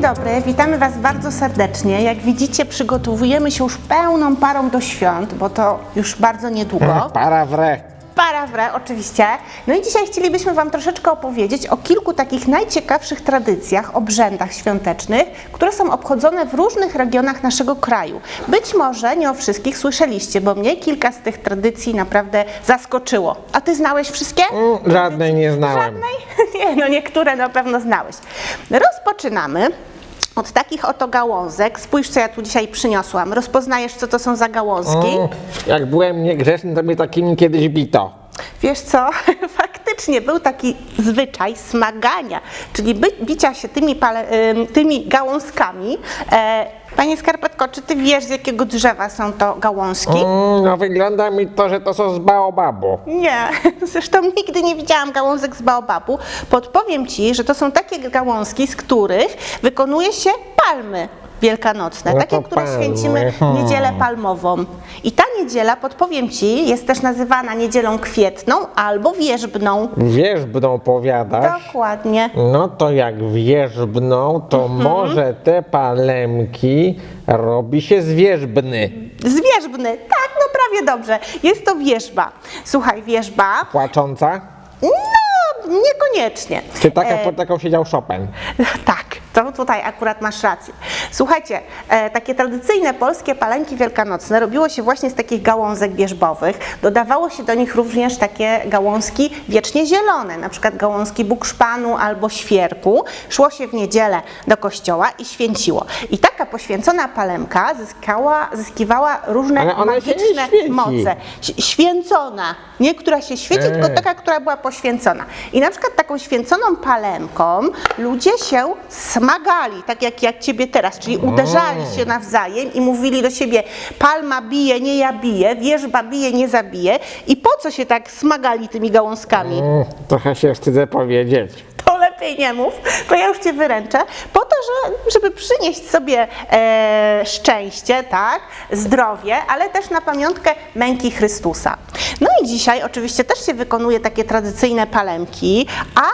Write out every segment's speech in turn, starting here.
Dzień dobry, witamy Was bardzo serdecznie. Jak widzicie, przygotowujemy się już pełną parą do świąt, bo to już bardzo niedługo. Para wre. Para wre, oczywiście. No i dzisiaj chcielibyśmy Wam troszeczkę opowiedzieć o kilku takich najciekawszych tradycjach, obrzędach świątecznych, które są obchodzone w różnych regionach naszego kraju. Być może nie o wszystkich słyszeliście, bo mnie kilka z tych tradycji naprawdę zaskoczyło. A Ty znałeś wszystkie? Mm, Żadnej nie znałem. Żadnej? Nie, no niektóre na pewno znałeś. Rozpoczynamy od takich oto gałązek. Spójrz, co ja tu dzisiaj przyniosłam. Rozpoznajesz, co to są za gałązki? Mm, Jak byłem niegrzeczny, to mnie takimi kiedyś bito. Wiesz co, faktycznie był taki zwyczaj smagania, czyli by, bicia się tymi, pale, ym, tymi gałązkami. E, Panie Skarpetko, czy ty wiesz, z jakiego drzewa są to gałązki? Mm, No wygląda mi to, że to są z baobabu. Nie, zresztą nigdy nie widziałam gałązek z baobabu. Podpowiem Ci, że to są takie gałązki, z których wykonuje się palmy wielkanocne, No takie, które palmy, święcimy hmm. niedzielę palmową. I ta niedziela, podpowiem Ci, jest też nazywana niedzielą kwietną albo wierzbną. Wierzbną powiadasz? Dokładnie. No to jak wierzbną, to Mhm. może te palemki robi się z wierzbny. Zwierzbny, tak, no prawie dobrze. Jest to wierzba. Słuchaj, wierzba, Płacząca? no niekoniecznie. Czy taka, E, pod taką siedział Chopin? Tak, to tutaj akurat masz rację. Słuchajcie, e, takie tradycyjne polskie palenki wielkanocne robiło się właśnie z takich gałązek wierzbowych. Dodawało się do nich również takie gałązki wiecznie zielone, na przykład gałązki bukszpanu albo świerku. Szło się w niedzielę do kościoła i święciło. I taka poświęcona palemka zyskała, zyskiwała różne magiczne moce. Święcona, nie która się świeci, tylko Eee. taka, która była poświęcona. I na przykład taką święconą palemką ludzie się smagali, tak jak, jak ciebie teraz, czyli uderzali się nawzajem i mówili do siebie palma bije, nie ja biję, wierzba bije, nie zabije. I po co się tak smagali tymi gałązkami? Mm, Trochę się wstydzę powiedzieć. Lepiej nie mów, to ja już cię wyręczę, po to, że, żeby przynieść sobie e, szczęście, tak, zdrowie, ale też na pamiątkę męki Chrystusa. No i dzisiaj oczywiście też się wykonuje takie tradycyjne palemki,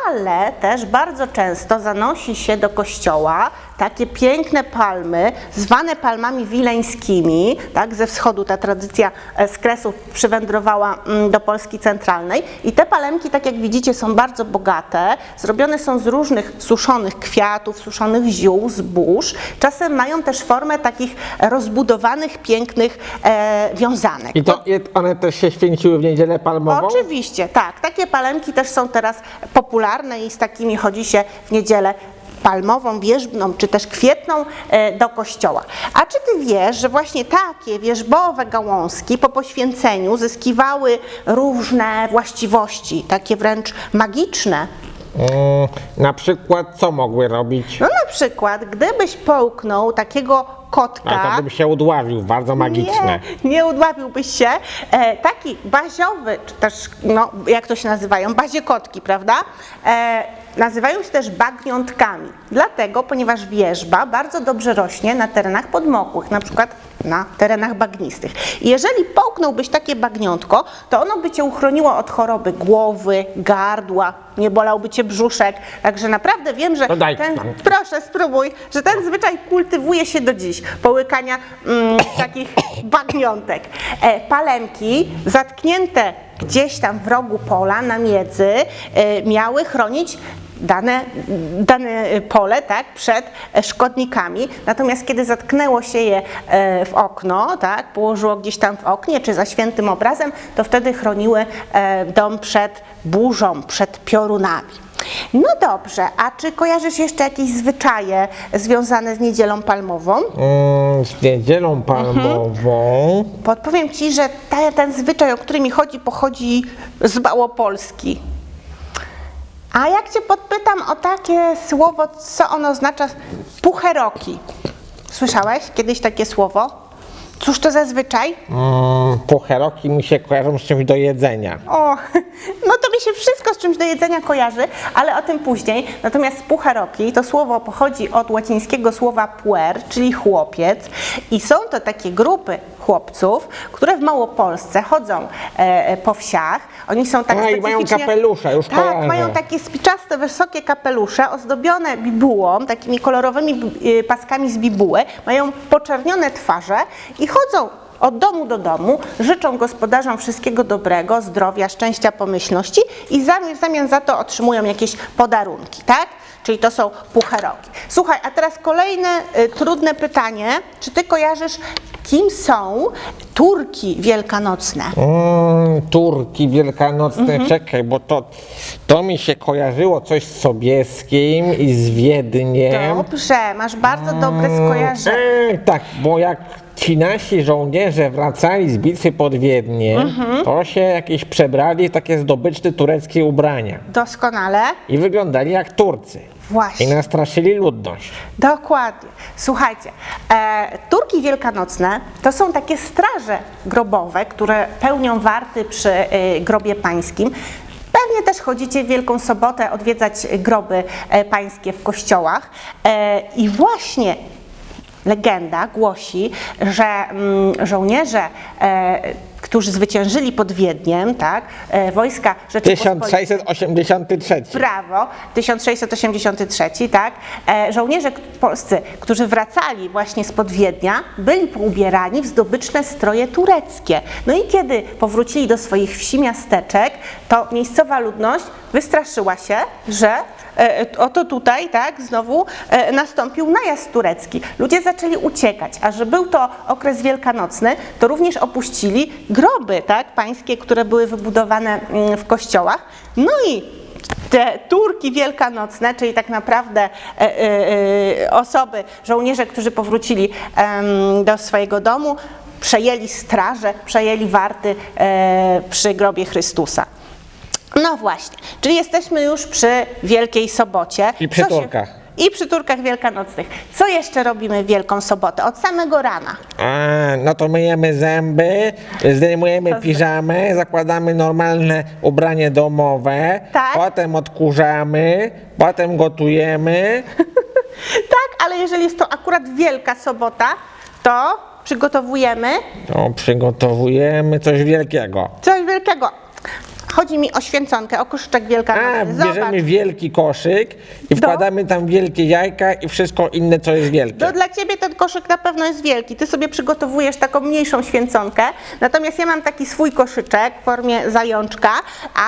ale też bardzo często zanosi się do kościoła takie piękne palmy, zwane palmami wileńskimi, tak, ze wschodu ta tradycja z Kresów przywędrowała mm, do Polski centralnej i te palemki, tak jak widzicie, są bardzo bogate, zrobione są z różnych suszonych kwiatów, suszonych ziół, zbóż, czasem mają też formę takich rozbudowanych, pięknych e, wiązanek. I to i one też się święciły w niedzielę palmową? Oczywiście, tak. Takie palemki też są teraz popularne i z takimi chodzi się w niedzielę palmową, wierzbną czy też kwietną e, do kościoła. A czy ty wiesz, że właśnie takie wierzbowe gałązki po poświęceniu zyskiwały różne właściwości, takie wręcz magiczne? Mm, na przykład co mogły robić? No na przykład, gdybyś połknął takiego kotka... A to bym się udławił, bardzo magiczne. Nie, nie udławiłbyś się. E, taki baziowy, czy też, no, jak to się nazywają, baziekotki, prawda? E, nazywają się też bagniątkami. Dlatego, ponieważ wierzba bardzo dobrze rośnie na terenach podmokłych, na przykład na terenach bagnistych. Jeżeli połknąłbyś takie bagniątko, to ono by cię uchroniło od choroby głowy, gardła, nie bolałby cię brzuszek. Także naprawdę wiem, że No daj ten, proszę spróbuj, że ten zwyczaj kultywuje się do dziś. Połykania mm, takich bagniątek. E, palemki zatknięte gdzieś tam w rogu pola na miedzy e, miały chronić dane, dane pole tak, przed szkodnikami. Natomiast kiedy zatknęło się je e, w okno, tak, położyło gdzieś tam w oknie czy za świętym obrazem, to wtedy chroniły e, dom przed burzą, przed piorunami. No dobrze, a czy kojarzysz jeszcze jakieś zwyczaje związane z niedzielą palmową? Mm, z niedzielą palmową. Podpowiem Ci, że ta, ten zwyczaj, o który mi chodzi, pochodzi z Małopolski. A jak Cię podpytam o takie słowo, co ono oznacza? Pucheroki. Słyszałeś kiedyś takie słowo? Cóż to za zwyczaj? Mm, pucheroki mi się kojarzą z czymś do jedzenia. O, no to mi się wszystko z czymś do jedzenia kojarzy, ale o tym później. Natomiast pucheroki to słowo pochodzi od łacińskiego słowa puer, czyli chłopiec i są to takie grupy chłopców, które w Małopolsce chodzą e, po wsiach. Oni są tak A, i mają specyficznie- kapelusze, już Tak, kojarzę. mają takie spiczaste, wysokie kapelusze, ozdobione bibułą, takimi kolorowymi bi- y, paskami z bibuły, mają poczernione twarze i chodzą od domu do domu, życzą gospodarzom wszystkiego dobrego, zdrowia, szczęścia, pomyślności i w zamian, za to otrzymują jakieś podarunki, tak? Czyli to są pucheroki. Słuchaj, a teraz kolejne y, trudne pytanie. Czy ty kojarzysz, kim są Turki wielkanocne? Mm, Turki wielkanocne, Mhm. czekaj, bo to, to mi się kojarzyło coś z Sobieskim i z Wiedniem. Dobrze, masz bardzo dobre skojarzenie. E, tak, bo jak ci nasi żołnierze wracali z bitwy pod Wiedniem, Mhm. to się jakieś przebrali w takie zdobyczne tureckie ubrania Doskonale. i wyglądali jak Turcy. I Właśnie. nastraszyli ludność. Dokładnie. Słuchajcie, e, Turki Wielkanocne to są takie straże grobowe, które pełnią warty przy e, grobie pańskim. Pewnie też chodzicie w Wielką Sobotę odwiedzać groby e, pańskie w kościołach. E, I właśnie legenda głosi, że mm, żołnierze, e, którzy zwyciężyli pod Wiedniem, tak, e, wojska Rzeczypospolitej. 1683. Brawo, 1683, tak. E, żołnierze polscy, którzy wracali właśnie spod Wiednia, byli poubierani w zdobyczne stroje tureckie. No i kiedy powrócili do swoich wsi, miasteczek, to miejscowa ludność wystraszyła się, że e, oto tutaj, tak, znowu nastąpił najazd turecki. Ludzie zaczęli uciekać, a że był to okres wielkanocny, to również opuścili groby, tak, pańskie, które były wybudowane mm, w kościołach. No i te Turki wielkanocne, czyli tak naprawdę e, e, e, osoby, żołnierze, którzy powrócili do swojego domu, przejęli straże, przejęli warty przy grobie Chrystusa. No właśnie, czyli jesteśmy już przy Wielkiej Sobocie. I przy Co się-. I przy Turkach Wielkanocnych. Co jeszcze robimy w Wielką Sobotę? Od samego rana. A, no to myjemy zęby, zdejmujemy piżamę, zakładamy normalne ubranie domowe, Tak. potem odkurzamy, potem gotujemy. Tak, ale jeżeli jest to akurat Wielka Sobota, to przygotowujemy To przygotowujemy coś wielkiego. coś wielkiego. Chodzi mi o święconkę, o koszyczek A, wielkanocny. Zobacz. bierzemy wielki koszyk i wkładamy tam wielkie jajka i wszystko inne, co jest wielkie. To dla ciebie ten koszyk na pewno jest wielki. Ty sobie przygotowujesz taką mniejszą święconkę. Natomiast ja mam taki swój koszyczek w formie zajączka,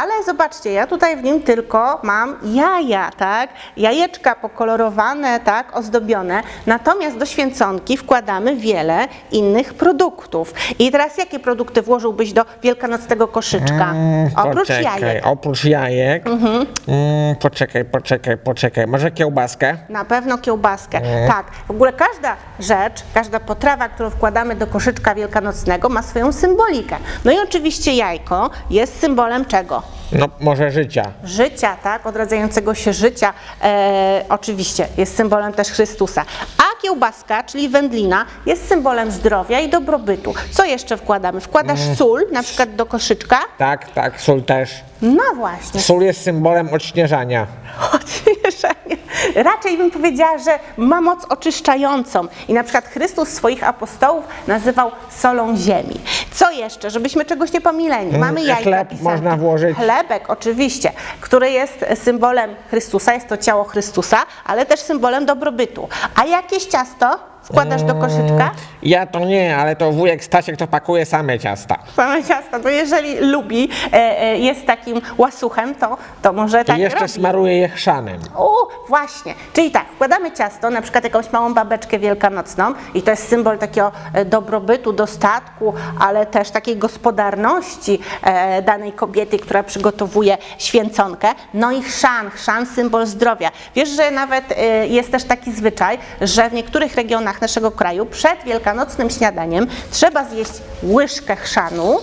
ale zobaczcie, ja tutaj w nim tylko mam jaja, tak? Jajeczka pokolorowane, tak, ozdobione. Natomiast do święconki wkładamy wiele innych produktów. I teraz jakie produkty włożyłbyś do wielkanocnego koszyczka? Oprócz poczekaj, jajek. oprócz jajek. Mm, poczekaj, poczekaj, poczekaj. Może kiełbaskę? Na pewno kiełbaskę. Tak. W ogóle każda rzecz, każda potrawa, którą wkładamy do koszyczka wielkanocnego ma swoją symbolikę. No i oczywiście jajko jest symbolem czego? No, może życia. Życia, tak? Odradzającego się życia. E, oczywiście jest symbolem też Chrystusa. A kiełbaska, czyli wędlina, jest symbolem zdrowia i dobrobytu. Co jeszcze wkładamy? Wkładasz sól, na przykład do koszyczka. Tak, tak, sól też. No właśnie, Sól jest symbolem odśnieżania. Odświeżenie. Raczej bym powiedziała, że ma moc oczyszczającą. I na przykład Chrystus swoich apostołów nazywał solą ziemi. Co jeszcze, żebyśmy czegoś nie pomileni? Mamy jajka chleb pisane. można włożyć. Chlebek, oczywiście, który jest symbolem Chrystusa, jest to ciało Chrystusa, ale też symbolem dobrobytu. A jakieś ciasto wkładasz do koszyczka? Ja to nie, ale to wujek Stasiek to pakuje same ciasta. Same ciasto, to jeżeli lubi, e, e, jest takim łasuchem, to, to może I tak jeszcze robi. smaruje je chrzanem. O, właśnie. Czyli tak, wkładamy ciasto, na przykład jakąś małą babeczkę wielkanocną i to jest symbol takiego e, dobrobytu, dostatku, ale też takiej gospodarności e, danej kobiety, która przygotowuje święconkę. No i chrzan, chrzan symbol zdrowia. Wiesz, że nawet e, jest też taki zwyczaj, że w niektórych regionach naszego kraju przed wielkanocnym śniadaniem trzeba zjeść łyżkę chrzanu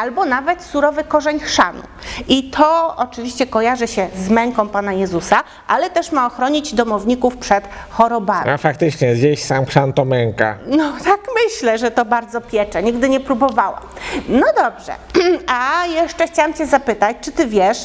albo nawet surowy korzeń chrzanu. I to oczywiście kojarzy się z męką Pana Jezusa, ale też ma ochronić domowników przed chorobami. A faktycznie, zjeść sam chrzan to męka. No tak myślę, że to bardzo piecze. Nigdy nie próbowałam. No dobrze. A jeszcze chciałam Cię zapytać, czy Ty wiesz,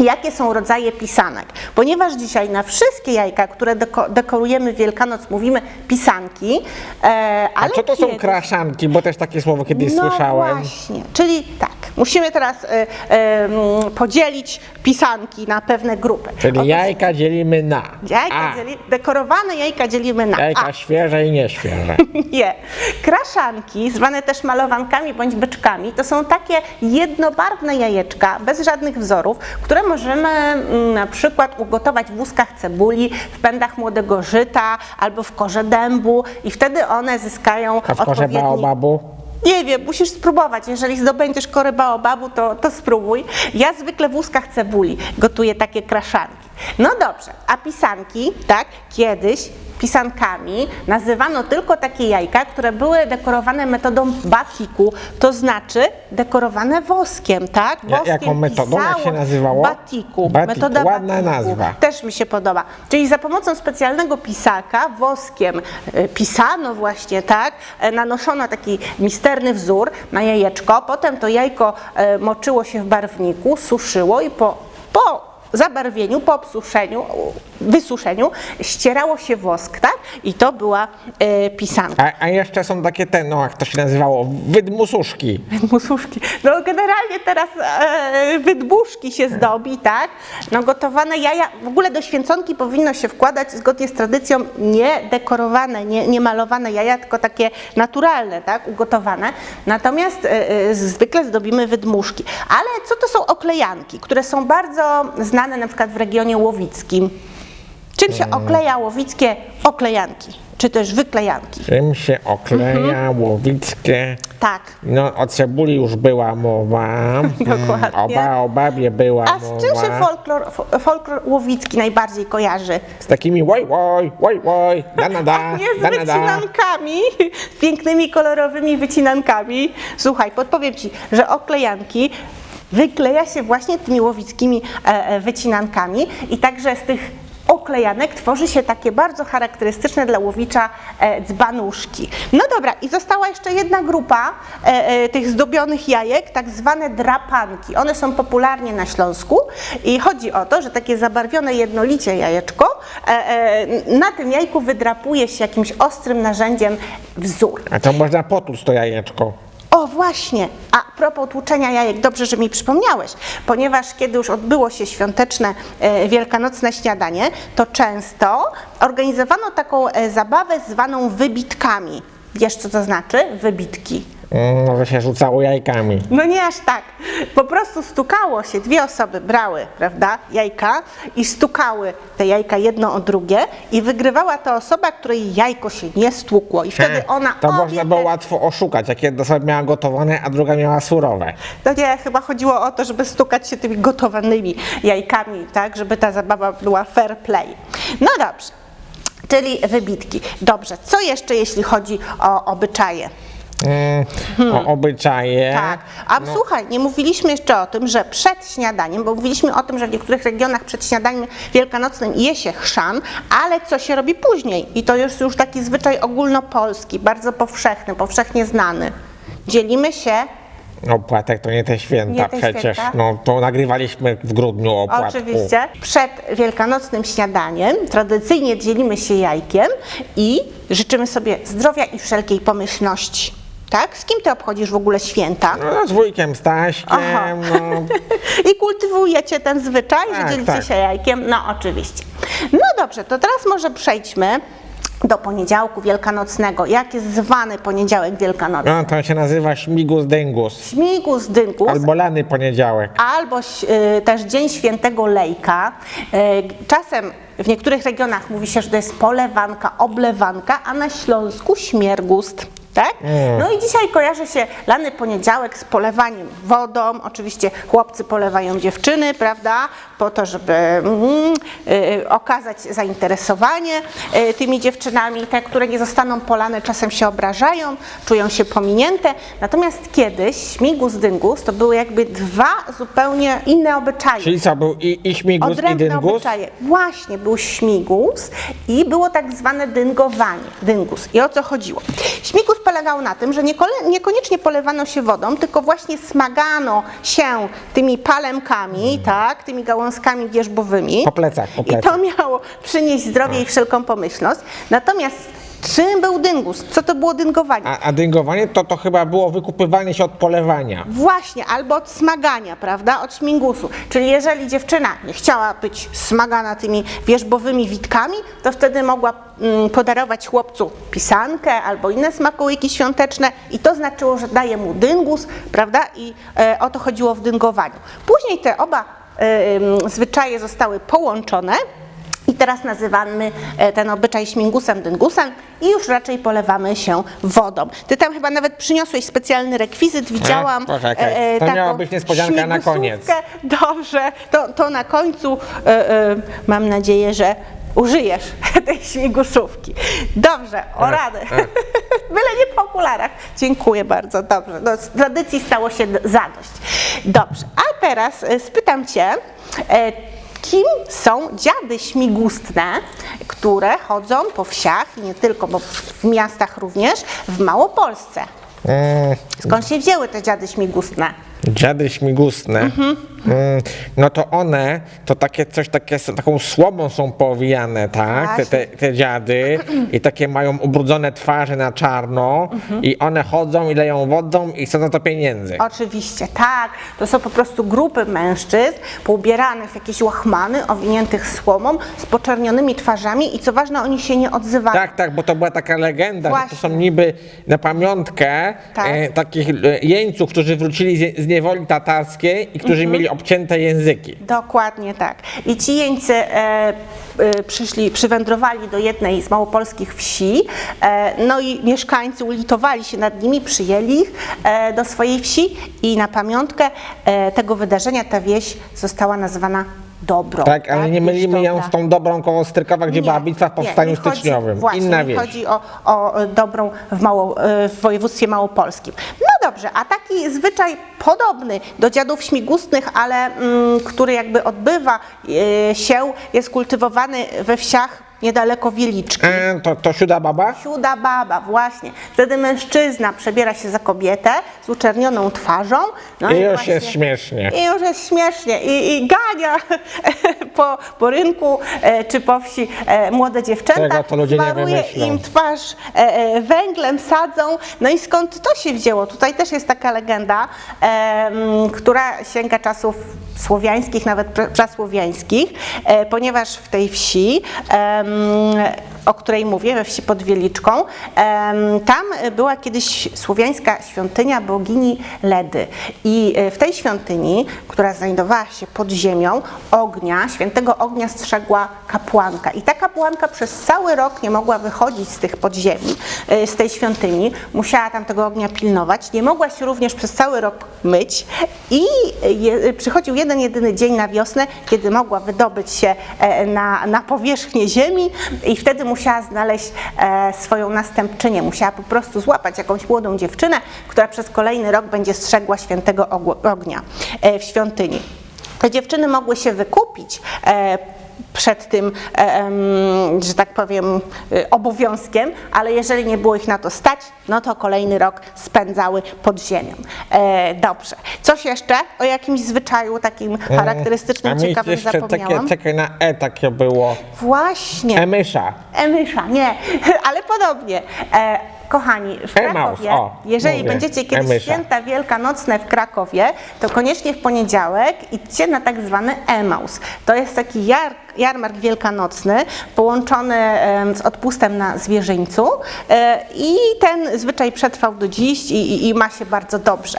jakie są rodzaje pisanek? Ponieważ dzisiaj na wszystkie jajka, które deko- dekorujemy w Wielkanoc, mówimy pisanki. E, A ale co to są kiedyś- kraszanki? Bo też takie słowo kiedyś no słyszałem. właśnie, czyli tak, musimy teraz e, e, podzielić pisanki na pewne grupy. Czyli Otóż jajka dzielimy na. jajka A, dzieli, dekorowane jajka dzielimy na jajka A. świeże i nieświeże. Nie. Kraszanki, zwane też malowankami bądź byczkami, to są takie jednobarwne jajeczka, bez żadnych wzorów, które możemy mm, na przykład ugotować w łuskach cebuli, w pędach młodego żyta albo w korze dębu i wtedy one zyskają A w korze odpowiedni... baobabu? Nie wiem, musisz spróbować. Jeżeli zdobędziesz korę baobabu, to, to spróbuj. Ja zwykle w łuskach cebuli gotuję takie kraszanki. No dobrze, a pisanki, tak, kiedyś pisankami nazywano tylko takie jajka, które były dekorowane metodą batiku, to znaczy dekorowane woskiem, tak? Woskiem jaką metodą? Jak się nazywało? Batiku. Batik, Metoda ładna batiku. nazwa. Też mi się podoba. Czyli za pomocą specjalnego pisaka woskiem e, pisano właśnie, tak? E, Nanoszono taki misterny wzór na jajeczko, potem to jajko e, moczyło się w barwniku, suszyło i po, po zabarwieniu, po obsuszeniu, wysuszeniu ścierało się wosk, tak? I to była e, pisanka. A, a jeszcze są takie te, no jak to się nazywało, wydmususzki. Mususzki. No generalnie teraz e, wydmuszki się zdobi, tak? No gotowane jaja, w ogóle do święconki powinno się wkładać zgodnie z tradycją nie dekorowane, nie, nie malowane jaja, tylko takie naturalne, tak? Ugotowane. Natomiast e, e, zwykle zdobimy wydmuszki. Ale co to są oklejanki, które są bardzo znane na przykład w regionie łowickim? Czym się okleja łowickie oklejanki? Czy też wyklejanki? Czym się okleja Mhm. łowickie? Tak. No o cebuli już była mowa. Mm, Dokładnie. O baobabie była A z mowa. czym się folklor, fo- folklor łowicki najbardziej kojarzy? Z takimi łoj, łoj, łoj, łoj, da na da, Nie z da na da. wycinankami, z pięknymi, kolorowymi wycinankami. Słuchaj, podpowiem Ci, że oklejanki wykleja się właśnie tymi łowickimi e, e, wycinankami i także z tych oklejanek tworzy się takie bardzo charakterystyczne dla łowicza e, dzbanuszki. No dobra, i została jeszcze jedna grupa tych zdobionych jajek, tak zwane drapanki. One są popularnie na Śląsku i chodzi o to, że takie zabarwione jednolicie jajeczko, na tym jajku wydrapuje się jakimś ostrym narzędziem wzór. A to można potłuc to jajeczko. Właśnie, a propos tłuczenia jajek, dobrze, że mi przypomniałeś, ponieważ kiedy już odbyło się świąteczne e, wielkanocne śniadanie, to często organizowano taką e, zabawę zwaną wybitkami. Wiesz, co to znaczy? Wybitki. Mm, Może się rzucało jajkami. No nie aż tak. Po prostu stukało się, dwie osoby brały, prawda, jajka i stukały te jajka jedno o drugie i wygrywała ta osoba, której jajko się nie stłukło i wtedy ona To można było te- łatwo oszukać, jak jedna osoba miała gotowane, a druga miała surowe. To nie, chyba chodziło o to, żeby stukać się tymi gotowanymi jajkami, tak, żeby ta zabawa była fair play. No dobrze, czyli wybitki. Dobrze, co jeszcze jeśli chodzi o obyczaje? Mm, O obyczaje. Tak, a słuchaj, nie mówiliśmy jeszcze o tym, że przed śniadaniem, bo mówiliśmy o tym, że w niektórych regionach przed śniadaniem wielkanocnym je się chrzan, ale co się robi później? I to jest już taki zwyczaj ogólnopolski, bardzo powszechny, powszechnie znany. Dzielimy się Opłatek to nie te święta Nie te przecież. święta? No to nagrywaliśmy w grudniu opłatku. Oczywiście. Przed wielkanocnym śniadaniem tradycyjnie dzielimy się jajkiem i życzymy sobie zdrowia i wszelkiej pomyślności. Tak? Z kim ty obchodzisz w ogóle święta? No, z wujkiem Staśkiem, Aha. no, I kultywujecie ten zwyczaj, że Tak, dzielicie tak. się jajkiem? No oczywiście. No dobrze, to teraz może przejdźmy do poniedziałku wielkanocnego. Jak jest zwany poniedziałek wielkanocny? no to się nazywa śmigus dyngus. Śmigus, dynkus. Albo lany poniedziałek. albo y, też Dzień Świętego Lejka. Y, czasem w niektórych regionach mówi się, że to jest polewanka, oblewanka, a na Śląsku śmiergust. Tak? No i dzisiaj kojarzy się lany poniedziałek z polewaniem wodą. Oczywiście chłopcy polewają dziewczyny, prawda? Po to, żeby mm, y, okazać zainteresowanie y, tymi dziewczynami. Te, które nie zostaną polane, czasem się obrażają, czują się pominięte. Natomiast kiedyś śmigus, dyngus to były jakby dwa zupełnie inne obyczaje. Czyli co, był i, i śmigus, i Odrębne dyngus? obyczaje. Właśnie, był śmigus i było tak zwane dyngowanie, dyngus. I o co chodziło? Śmigus polegał na tym, że niekoniecznie polewano się wodą, tylko właśnie smagano się tymi palemkami, tak, tymi gałązkami wierzbowymi. Po plecach, po I plecach. to miało przynieść zdrowie i wszelką pomyślność. Natomiast czym był dyngus? Co to było dyngowanie? A, a dyngowanie to, to chyba było wykupywanie się od polewania. Właśnie, albo od smagania, prawda? Od śmigusu. Czyli jeżeli dziewczyna nie chciała być smagana tymi wierzbowymi witkami, to wtedy mogła mm, podarować chłopcu pisankę albo inne smakołyki świąteczne i to znaczyło, że daje mu dyngus, prawda? I e, o to chodziło w dyngowaniu. Później te oba e, zwyczaje zostały połączone. Teraz nazywamy e, ten obyczaj śmigusem, dyngusem i już raczej polewamy się wodą. Ty tam chyba nawet przyniosłeś specjalny rekwizyt, widziałam. poczekaj. To taką miała być niespodzianka na koniec. Dobrze, to, to na końcu e, e, mam nadzieję, że użyjesz tej śmigusówki. Dobrze, o radę. Byle nie po okularach. Dziękuję bardzo, dobrze. No, z tradycji stało się zadość. Dobrze, a teraz e, spytam Cię, e, kim są dziady śmigustne, które chodzą po wsiach i nie tylko, bo w miastach również, w Małopolsce? Mm, Skąd się wzięły te dziady śmigustne? dziady śmigustne. Mhm. Mm, no to one, to takie coś takie, taką słomą są powijane, tak? Te, te, te dziady i takie mają ubrudzone twarze na czarno Mhm. i one chodzą i leją wodą i chcą za to pieniędzy. Oczywiście, tak. To są po prostu grupy mężczyzn poubieranych w jakieś łachmany, owiniętych słomą, z poczernionymi twarzami i co ważne, oni się nie odzywają. Tak, tak, bo to była taka legenda, że to Właśnie. są niby na pamiątkę Tak. e, takich e, jeńców, którzy wrócili z, z niewoli tatarskiej i którzy Mhm. mieli obcięte języki. Dokładnie tak. I ci jeńcy e, e, przyszli, przywędrowali do jednej z małopolskich wsi, e, no i mieszkańcy ulitowali się nad nimi, przyjęli ich e, do swojej wsi i na pamiątkę e, tego wydarzenia ta wieś została nazwana Dobrą. Tak, ale nie Wieś mylimy ją Dobra. z tą dobrą koło Strykowa, gdzie była bitwa w powstaniu nie chodzi- styczniowym. Właśnie, Inna nie wieś. chodzi o, o dobrą w, mało, e, w województwie małopolskim. No dobrze, a taki zwyczaj podobny do dziadów śmigustnych, ale mm, który jakby odbywa e, się, jest kultywowany we wsiach niedaleko Wieliczki. E, to, to siuda baba? Siuda baba, właśnie. Wtedy mężczyzna przebiera się za kobietę z uczernioną twarzą. No I już właśnie- jest śmiesznie. I już jest śmiesznie. I, i gania po, po rynku e, czy po wsi e, młode dziewczęta. Czego to ludzie nie smaruje im twarz e, węglem, sadzą. No i skąd to się wzięło? Tutaj też jest taka legenda, która sięga czasów słowiańskich, nawet pra- prasłowiańskich, ponieważ w tej wsi, o której mówię, we wsi pod Wieliczką, tam była kiedyś słowiańska świątynia bogini Ledy. I e, w tej świątyni, która znajdowała się pod ziemią, ognia, świętego ognia strzegła kapłanka. I ta kapłanka przez cały rok nie mogła wychodzić z tych podziemi, e, z tej świątyni. Musiała tam tego ognia pilnować. Nie mogła się również przez cały rok myć. I przychodził jeden, jedyny dzień na wiosnę, kiedy mogła wydobyć się e, na, na powierzchnię ziemi i wtedy musiała znaleźć e, swoją następczynię. Musiała po prostu złapać jakąś młodą dziewczynę, która przez kolejny rok będzie strzegła świętego ognia e, w świątyni. Te dziewczyny mogły się wykupić e, przed tym, e, że tak powiem, e, obowiązkiem, ale jeżeli nie było ich na to stać, no to kolejny rok spędzały pod ziemią. E, dobrze. Coś jeszcze o jakimś zwyczaju takim charakterystycznym, ciekawym jeszcze takie, zapomniałam? czekaj, na E takie było. Właśnie. Emysza. Emysza, nie, ale podobnie. Kochani, w Krakowie, o, jeżeli mówię, będziecie kiedyś Emysza. święta wielkanocne w Krakowie, to koniecznie w poniedziałek idźcie na tak zwany Emaus. To jest taki jar, jarmark wielkanocny połączony z odpustem na zwierzyńcu e, i ten zwyczaj przetrwał do dziś i, i, i ma się bardzo dobrze.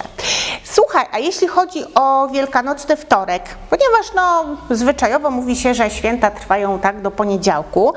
Słuchaj, a jeśli chodzi o wielkanocny wtorek, ponieważ no, zwyczajowo mówi się, że święta trwają tak do poniedziałku,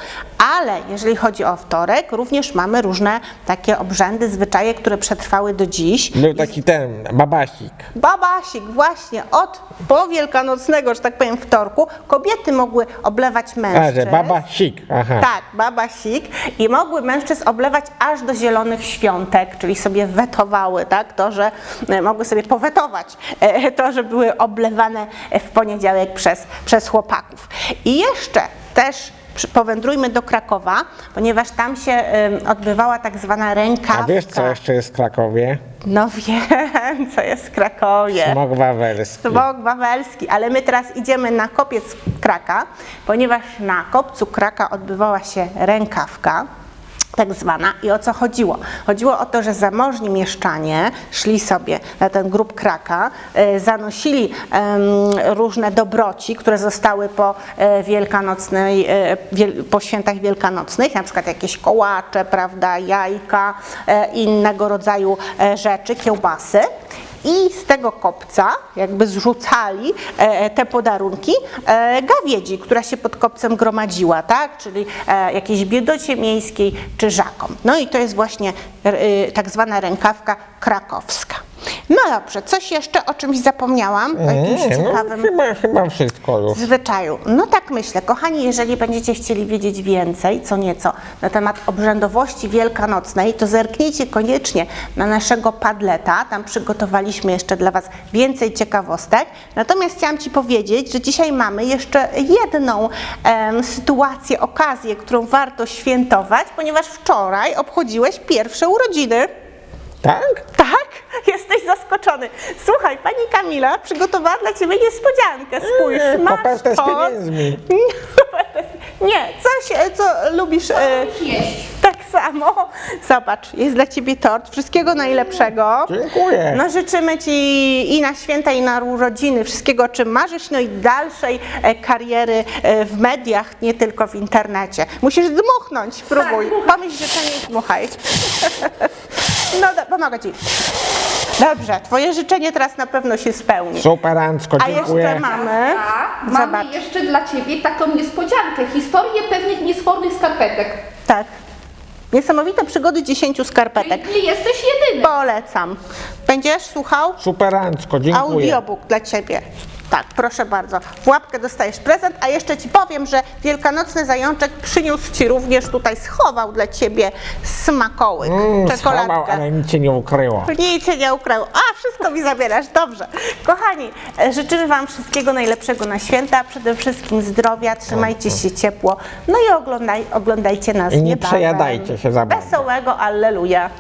ale jeżeli chodzi o wtorek, również mamy różne takie obrzędy, zwyczaje, które przetrwały do dziś. Był taki ten babasik. Babasik, właśnie od powielkanocnego, że tak powiem, wtorku, kobiety mogły oblewać A, mężczyzn. że babasik, aha. Tak, babasik i mogły mężczyzn oblewać aż do zielonych świątek, czyli sobie wetowały, tak, to, że e, mogły sobie powetować e, to, że były oblewane w poniedziałek przez, przez chłopaków. I jeszcze też powędrujmy do Krakowa, ponieważ tam się odbywała tak zwana rękawka. A wiesz co jeszcze jest w Krakowie? No wiem, co jest w Krakowie. Smog wawelski. Smok wawelski, ale my teraz idziemy na kopiec Kraka, ponieważ na kopcu Kraka odbywała się rękawka. Tak zwana. I o co chodziło? Chodziło o to, że zamożni mieszczanie szli sobie na ten grób kraka, e, zanosili różne dobroci, które zostały po e, wielkanocnej, e, po świętach wielkanocnych, na przykład jakieś kołacze, prawda, jajka, innego rodzaju rzeczy, kiełbasy i z tego kopca jakby zrzucali e, te podarunki e, gawiedzi, która się pod kopcem gromadziła, tak? czyli e, jakiejś biedocie miejskiej czy żakom. No i to jest właśnie e, tak zwana rękawka krakowska. No dobrze, coś jeszcze o czymś zapomniałam, o jakimś Nie, no, ciekawym chyba, chyba wszystko już. zwyczaju. No tak myślę. Kochani, jeżeli będziecie chcieli wiedzieć więcej, co nieco na temat obrzędowości wielkanocnej, to zerknijcie koniecznie na naszego padleta. Tam przygotowaliśmy jeszcze dla Was więcej ciekawostek. Natomiast chciałam Ci powiedzieć, że dzisiaj mamy jeszcze jedną sytuację, okazję, którą warto świętować, ponieważ wczoraj obchodziłeś pierwsze urodziny. Tak? Tak? Jesteś zaskoczony. Słuchaj, pani Kamila przygotowała dla ciebie niespodziankę. Spójrz, Nie, masz kopertę z to. pieniędzmi. Nie, coś, co lubisz e, jeść. tak samo. Zobacz, jest dla ciebie tort. Wszystkiego najlepszego. Dziękuję. No życzymy Ci i na święta, i na urodziny wszystkiego, o czym marzysz, no i dalszej e, kariery e, w mediach, nie tylko w internecie. Musisz dmuchnąć, próbuj. Pomyśl życzenie i dmuchaj. No, do, pomogę Ci. Dobrze, Twoje życzenie teraz na pewno się spełni. Super, Ancko, A jeszcze dziękuję. mamy, A mamy zobacz, jeszcze dla Ciebie taką niespodziankę. Historię pewnych niesfornych skarpetek. tak, niesamowite przygody 10 skarpetek. Czyli nie jesteś jedyny. Polecam. Będziesz słuchał? Super, Ancko, dziękuję. Audiobook dla Ciebie. Tak, proszę bardzo. W łapkę dostajesz prezent, a jeszcze Ci powiem, że wielkanocny zajączek przyniósł Ci również tutaj, schował dla Ciebie smakołyk, Mm, schował, czekoladkę. ale nic się nie ukryło. Nic się nie ukrył. A, wszystko mi zabierasz. Dobrze. Kochani, e, życzymy Wam wszystkiego najlepszego na święta. Przede wszystkim zdrowia, trzymajcie się ciepło. No i oglądaj, oglądajcie nas I nie niebawem. przejadajcie się za bardzo. Wesołego Alleluja.